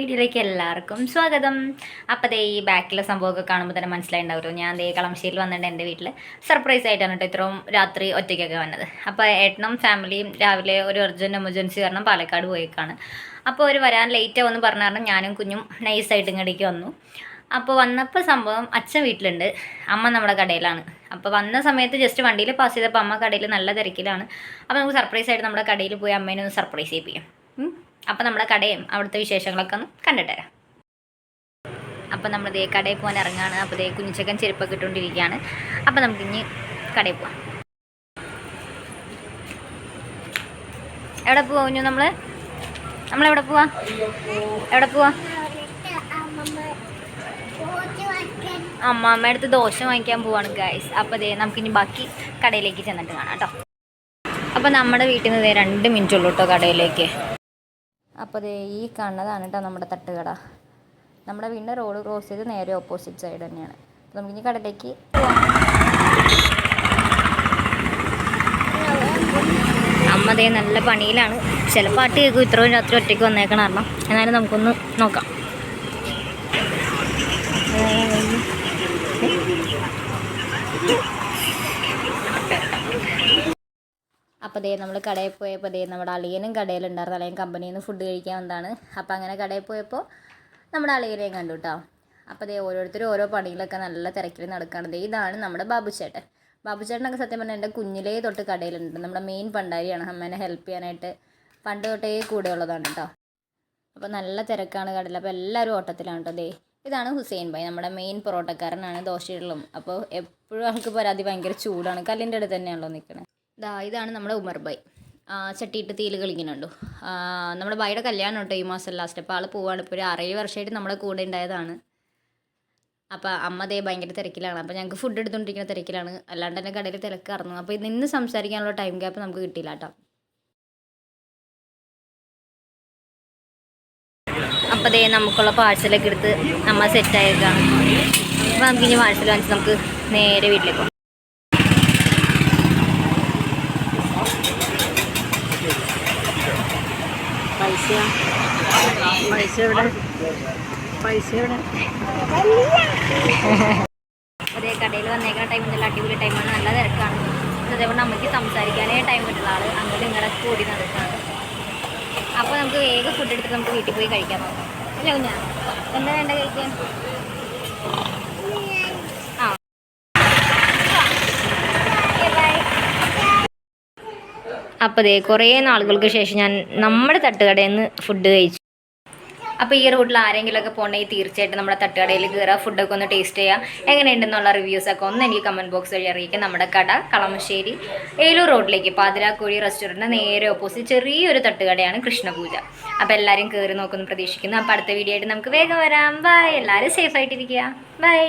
എല്ലാവർക്കും സ്വാഗതം. അപ്പോൾ ഈ ബാക്കിലെ സംഭവമൊക്കെ കാണുമ്പോൾ തന്നെ മനസ്സിലായിട്ടുണ്ടാവുമല്ലോ ഞാൻ ദേ കളമശ്ശേരിയിൽ വന്നിട്ട് എന്റെ വീട്ടിൽ സർപ്രൈസ് ആയിട്ടാണ് കേട്ടോ ഇത്രയും രാത്രി ഒറ്റയ്ക്കൊക്കെ വന്നത്. അപ്പോൾ ഏട്ടനും ഫാമിലിയും രാവിലെ ഒരു അർജന്റ് എമർജൻസി കാരണം പാലക്കാട് പോയേക്കാണ്. അപ്പോൾ അവർ വരാൻ ലേറ്റ് ആവുമെന്ന് പറഞ്ഞ കാരണം ഞാനും കുഞ്ഞും നൈസായിട്ട് ഇങ്ങടേക്ക് വന്നു. അപ്പോൾ വന്നപ്പോൾ സംഭവം അച്ഛൻ വീട്ടിലുണ്ട്. അമ്മ നമ്മുടെ കടയിലാണ്. അപ്പോൾ വന്ന സമയത്ത് ജസ്റ്റ് വണ്ടിയിൽ പാസ് ചെയ്തപ്പോൾ അമ്മ കടയിൽ നല്ല തിരക്കിലാണ്. അപ്പോൾ നമുക്ക് സർപ്രൈസ് ആയിട്ട് നമ്മുടെ കടയിൽ പോയി അമ്മേനെ ഒന്ന് സർപ്രൈസ് ചെയ്യിപ്പിക്കും. അപ്പോൾ നമ്മുടെ കടയും അവിടുത്തെ വിശേഷങ്ങളൊക്കെ ഒന്ന് കണ്ടിട്ട് അപ്പം അപ്പോൾ നമ്മൾ ദേ കടയിൽ പോകാൻ ഇറങ്ങുകയാണ് അപ്പോൾ ദേ കുഞ്ഞിച്ചക്കൻ ചെരുപ്പൊക്കെ ഇട്ടുകൊണ്ടിരിക്കുകയാണ്. അപ്പോൾ നമുക്ക് ഇനി കടയിൽ പോവാം. എവിടെ പോവാ കുഞ്ഞു നമ്മൾ നമ്മളെവിടെ പോവാ? എവിടെ പോവാ? അമ്മാമ്മ അടുത്ത് ദോശ വാങ്ങിക്കാൻ പോവാണ് ഗൈസ് അപ്പോൾ ദേ നമുക്കിനി ബാക്കി കടയിലേക്ക് ചെന്നിട്ട് കാണാം കേട്ടോ. അപ്പോൾ നമ്മുടെ വീട്ടിൽ നിന്ന് രണ്ട് മിനിറ്റ് ഉള്ളൂ കേട്ടോ കടയിലേക്ക്. അപ്പോൾ ദേ ഈ കാണുന്നതാണ് കേട്ടോ നമ്മുടെ തട്ടുകട. നമ്മുടെ വീടിന്റെ റോഡ് ക്രോസ് ചെയ്ത് നേരെ ഓപ്പോസിറ്റ് സൈഡ് തന്നെയാണ്. അപ്പോൾ നമുക്കിനി കടയിലേക്ക് അമ്മ ദേ നല്ല പണിയിലാണ്. ചില പാട്ട് കേൾക്കും ഇത്രയും രാത്രി ഒറ്റയ്ക്ക് വന്നേക്കണം കാരണം. എന്നാലും നമുക്കൊന്ന് നോക്കാം. അപ്പോൾ ദേ നമ്മൾ കടയിൽ പോയപ്പോൾ ദേ നമ്മുടെ അളിയനും കടയിലുണ്ടായിരുന്നു അളിയൻ കമ്പനിയിൽ നിന്ന് ഫുഡ് കഴിക്കാൻ വന്നതാണ്. അപ്പോൾ അങ്ങനെ കടയിൽ പോയപ്പോൾ നമ്മുടെ അളിയനെയും കണ്ടു കേട്ടോ അപ്പോൾ ദേ ഓരോരുത്തരും ഓരോ പണികളൊക്കെ നല്ല തിരക്കിൽ നടക്കുകയാണ് ദേ ഇതാണ് നമ്മുടെ ബാബുച്ചേട്ടൻ ബാബുച്ചേട്ടനൊക്കെ സത്യം പറഞ്ഞാൽ എന്റെ കുഞ്ഞിലേ തൊട്ട് കടയിലുണ്ട്. നമ്മുടെ മെയിൻ പണ്ടാരിയാണ്. അമ്മേനെ ഹെൽപ്പ് ചെയ്യാനായിട്ട് പണ്ട് തൊട്ടേ കൂടെ ഉള്ളതാണ് കേട്ടോ അപ്പോൾ നല്ല തിരക്കാണ് കടയിൽ. അപ്പോൾ എല്ലാവരും ഓട്ടത്തിലാണ് കേട്ടോ ദേ. ഇതാണ് ഹുസൈൻ ഭായ്. നമ്മുടെ മെയിൻ പൊറോട്ടക്കാരനാണ് ദോശയിലും. അപ്പോൾ എപ്പോഴും ആൾക്ക് പരാതി ഭയങ്കര ചൂടാണ്. കല്ലിന്റെ അടുത്ത് തന്നെയാണല്ലോ നിൽക്കുന്നത് ദാ ഇതാണ് നമ്മുടെ ഉമർ ബൈ. ചട്ടിയിട്ട് തീയിൽ കളിക്കുന്നുണ്ടോ നമ്മുടെ ബൈയുടെ കല്യാണം കേട്ടോ ഈ മാസം ലാസ്റ്റ് അപ്പോൾ ആൾ പോവാണ്. ഇപ്പോൾ ഒരു അറേഴ് വർഷമായിട്ട് നമ്മുടെ കൂടെ ഉണ്ടായതാണ്. അപ്പോൾ അമ്മ ദേ ഭയങ്കര തിരക്കിലാണ്. അപ്പോൾ ഞങ്ങൾക്ക് ഫുഡ് എടുത്തുകൊണ്ടിരിക്കുന്ന തിരക്കിലാണ്. അല്ലാണ്ട് തന്നെ കടയിൽ തിരക്ക് കറന്നു. അപ്പോൾ നിന്ന് സംസാരിക്കാനുള്ള ടൈം ഗ്യാപ്പ് നമുക്ക് കിട്ടിയില്ല കേട്ടോ അപ്പോൾ ദേ നമുക്കുള്ള പാഴ്സലൊക്കെ എടുത്ത് അമ്മ സെറ്റായേക്കാണ് അപ്പോൾ നമുക്കിനി പാഴ്സൽ വാങ്ങിച്ച് നമുക്ക് നേരെ വീട്ടിലേക്ക് പൈസ. പൈസ എവിടെ? പൈസ എവിടെ? അതേ കടയിൽ വന്നേക്കുന്ന ടൈം നല്ല അടിപൊളി ടൈമാണ് നല്ല തിരക്കാണ്. അതേപോലെ നമുക്ക് സംസാരിക്കാനേ ടൈം കിട്ടുന്ന ആൾ അങ്ങനെ നിങ്ങളെ കൂടി നടക്കാണ്. അപ്പോൾ നമുക്ക് വേഗം ഫുഡ് എടുത്ത് നമുക്ക് വീട്ടിൽ പോയി കഴിക്കാൻ നോക്കാം. അല്ലേ കുഞ്ഞാ? എന്താ വേണ്ട കഴിക്കാൻ? അപ്പോൾ ദേ കുറേ നാളുകൾക്ക് ശേഷം ഞാൻ നമ്മുടെ തട്ടുകടയിൽ നിന്ന് ഫുഡ് കഴിച്ചു. അപ്പോൾ ഈ റൂട്ടിൽ ആരെങ്കിലുമൊക്കെ പോകണമെങ്കിൽ തീർച്ചയായിട്ടും നമ്മുടെ തട്ടുകടയിൽ കയറുക ഫുഡൊക്കെ ഒന്ന് ടേസ്റ്റ് ചെയ്യുക എങ്ങനെയുണ്ടെന്നുള്ള റിവ്യൂസൊക്കെ ഒന്ന് എനിക്ക് കമന്റ് ബോക്സ് വഴി അറിയിക്കുക നമ്മുടെ കട കളമശ്ശേരി ഏലൂർ റോഡിലേക്ക് പാതിരാക്കോഴി റെസ്റ്റോറന്റ് നേരെ ഓപ്പോസിറ്റ് ചെറിയൊരു തട്ടുകടയാണ് കൃഷ്ണപൂജ. അപ്പോൾ എല്ലാവരും കയറി നോക്കുമെന്ന് പ്രതീക്ഷിക്കുന്നു. അപ്പോൾ അടുത്ത വീഡിയോ ആയിട്ട് നമുക്ക് വേഗം വരാം. ബൈ എല്ലാവരും സേഫ് ആയിട്ടിരിക്കുക. ബൈ